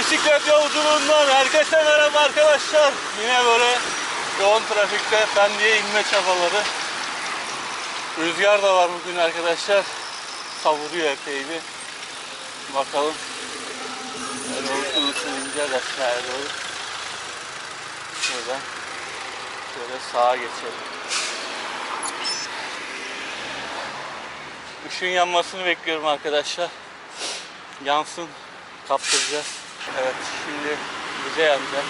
bisiklet yolculuğundan herkese merhaba arkadaşlar. Yine böyle yoğun trafikte Pendik'e inme çabaları. Rüzgar da var bugün arkadaşlar. Savuruyor epey bir. Bakalım. Böyle uçun uçun ineceğiz aşağıya doğru. Şuradan şöyle sağa geçelim. Işığın yanmasını bekliyorum arkadaşlar. Yansın, kaptıracağız. Evet, şimdi bize yanacak.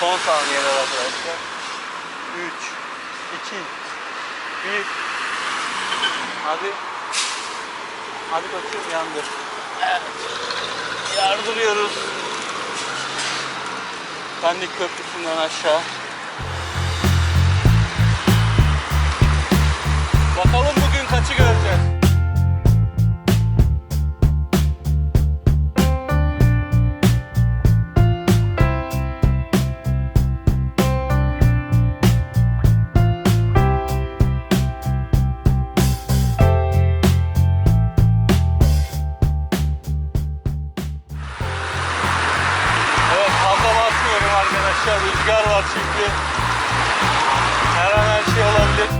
Son saniyeler arkadaşlar. 3, 2, 1. Hadi. Hadi bakayım yandır. Evet. Yardırıyoruz. Pendik Köprüsü'nden aşağı. Bakalım bugün arkadaşlar. Rüzgar var çünkü. Her an her şey olabilir.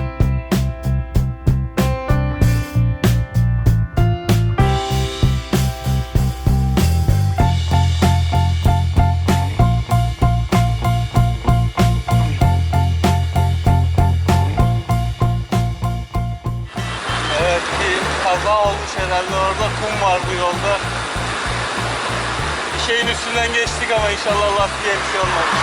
Kaza olmuş herhalde orada kum vardı yolda. Şeyin üstünden geçtik ama inşallah lastiğe bir şey olmamış.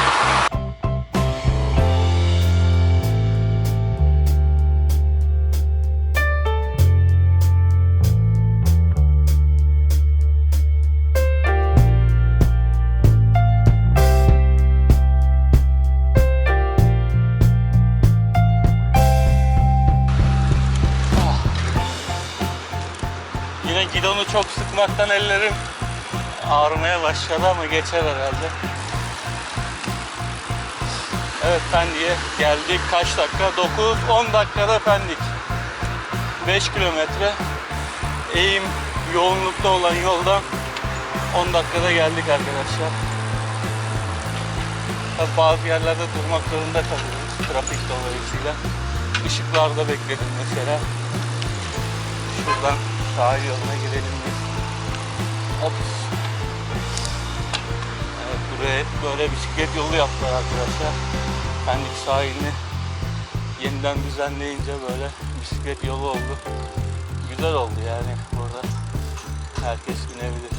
Yine gidonu çok sıkmaktan ellerim ağrımaya başladı ama geçer herhalde. Evet Pendik'e geldik. Kaç dakika? 9-10 dakikada Pendik. 5 kilometre. Eğim yoğunlukta olan yoldan 10 dakikada geldik arkadaşlar. Tabii bazı yerlerde durmak zorunda kalıyoruz trafik dolayısıyla. Işıklarda bekledim mesela. Şuradan sahil yoluna girelim biz. Hop. Evet buraya böyle bisiklet yolu yaptılar arkadaşlar. Pendik sahilini yeniden düzenleyince böyle bisiklet yolu oldu. Güzel oldu yani burada. Herkes binebilir.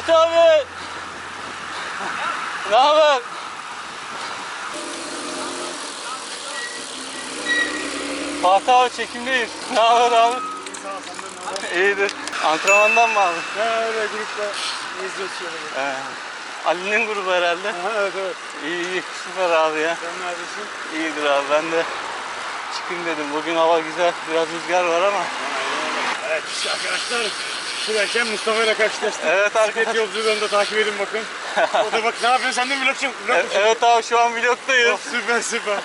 Fatih abi! ne haber? Fatih abi çekimdeyiz. Ne haber abi? İyidir. Antrenmandan mı abi? Ha öyle grupla izliyoruz şöyle. Ee, Ali'nin grubu herhalde. Aha, evet evet. İyi iyi süper abi ya. Sen neredesin? İyidir abi ben de çıkayım dedim. Bugün hava güzel. Biraz rüzgar var ama. Evet işte arkadaşlar. Şuradayken Mustafa ile karşılaştık. Evet arkadaşlar. yolculuğunu da takip edin bakın. o da bak ne yapıyorsun sen de vlog çek. Vlog E- mu Evet abi şu an vlogdayız. Oh, süper süper.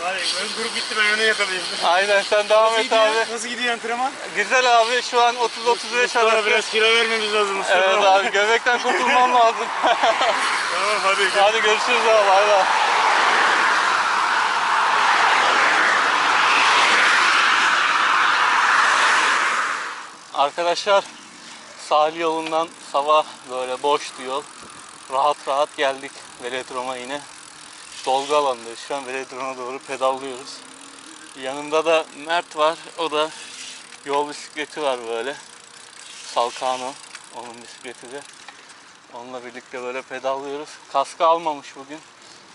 Var ya benim grup gitti ben öne yakalayayım. Aynen sen devam et gidiyor? abi. Nasıl gidiyor antrenman? Güzel abi şu an 30-35 Mustafa arası. biraz kilo vermemiz lazım Mustafa. Evet abi göbekten kurtulmam lazım. Tamam hadi. gel. Hadi görüşürüz abi bay bay. Arkadaşlar sahil yolundan sabah böyle boştu yol. Rahat rahat geldik velodroma yine. Dolgu alandayız. Şu an velodroma doğru pedallıyoruz. Yanımda da Mert var. O da yol bisikleti var böyle. Salkano. Onun bisikleti de. Onunla birlikte böyle pedallıyoruz. Kaskı almamış bugün.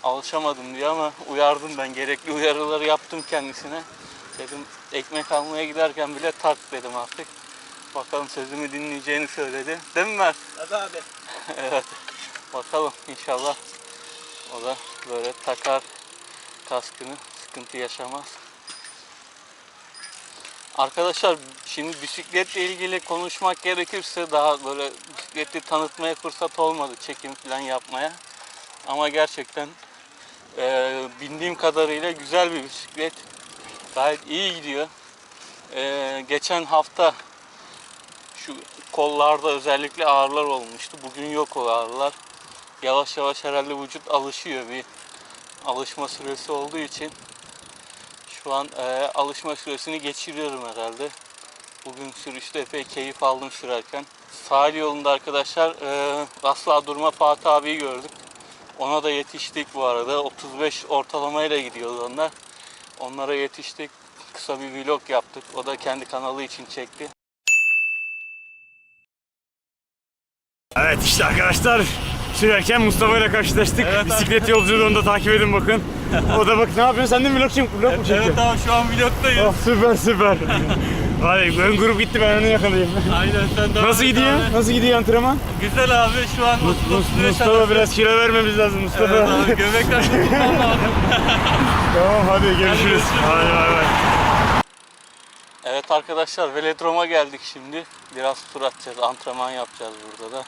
Alışamadım diye ama uyardım ben. Gerekli uyarıları yaptım kendisine. Dedim ekmek almaya giderken bile tak dedim artık. Bakalım sözümü dinleyeceğini söyledi. Değil mi Mert? Hadi abi. evet. Bakalım inşallah o da böyle takar kaskını sıkıntı yaşamaz. Arkadaşlar şimdi bisikletle ilgili konuşmak gerekirse daha böyle bisikleti tanıtmaya fırsat olmadı çekim falan yapmaya. Ama gerçekten eee, bindiğim kadarıyla güzel bir bisiklet. Gayet iyi gidiyor. Eee, geçen hafta şu kollarda özellikle ağrılar olmuştu. Bugün yok o ağrılar. Yavaş yavaş herhalde vücut alışıyor bir alışma süresi olduğu için şu an e, alışma süresini geçiriyorum herhalde. Bugün sürüşte epey keyif aldım sürerken. Sahil yolunda arkadaşlar e, asla durma Fatih abiyi gördük. Ona da yetiştik bu arada. 35 ortalamayla gidiyordu onlar. Onlara yetiştik. Kısa bir vlog yaptık. O da kendi kanalı için çekti. Evet işte arkadaşlar sürerken Mustafa ile karşılaştık. Evet, Bisiklet yolculuğunu da takip edin bakın. O da bak ne yapıyorsun? Sen de vlog, çek, vlog mu çekiyorsun? Evet abi şu an vlogdayız. Oh, süper süper. Hadi ön grup gitti ben onu yakalayayım. Aynen sen de Nasıl gidiyor? Nasıl gidiyor antrenman? Güzel abi şu an Mus- mutlu Mus- Mustafa biraz kilo vermemiz lazım Mustafa. Evet abi tutmam lazım. tamam hadi görüşürüz. görüşürüz. Hadi bay bay. Evet arkadaşlar velodroma geldik şimdi. Biraz tur atacağız, antrenman yapacağız burada da.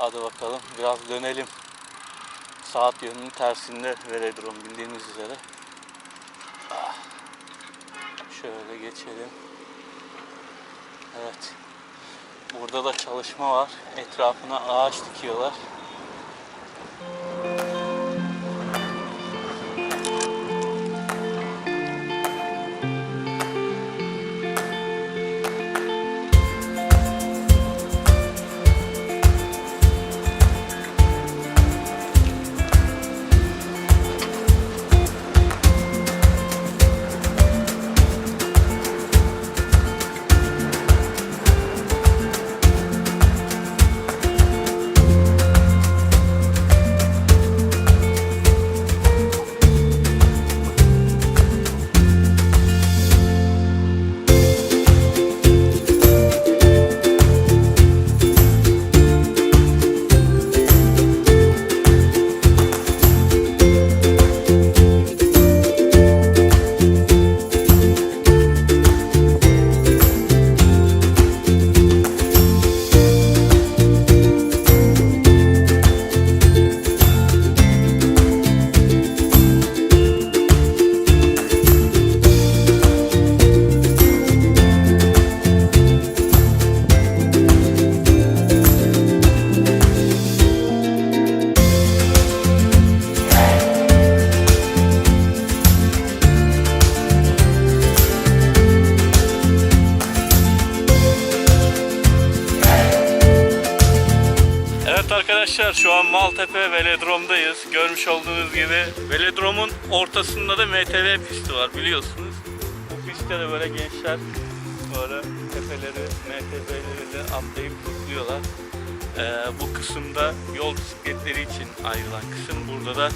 Hadi bakalım biraz dönelim. Saat yönünün tersinde velodrom bildiğiniz üzere. Ah. Şöyle geçelim. Evet. Burada da çalışma var. Etrafına ağaç dikiyorlar. Maltepe Velodrom'dayız. Görmüş olduğunuz gibi velodromun ortasında da MTV pisti var biliyorsunuz. Bu pistte de böyle gençler böyle tepeleri MTV'leriyle atlayıp zıplıyorlar. Ee, bu kısımda yol bisikletleri için ayrılan kısım. Burada da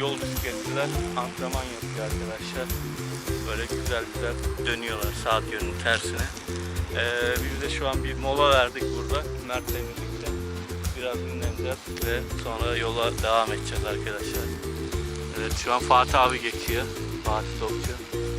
yol bisikletliler antrenman yapıyor arkadaşlar. Böyle güzel güzel dönüyorlar saat yönünün tersine. Ee, biz de şu an bir mola verdik burada Mert'le birlikte biraz dinleneceğiz ve sonra yola devam edeceğiz arkadaşlar. Evet şu an Fatih abi geçiyor. Fatih Topçu.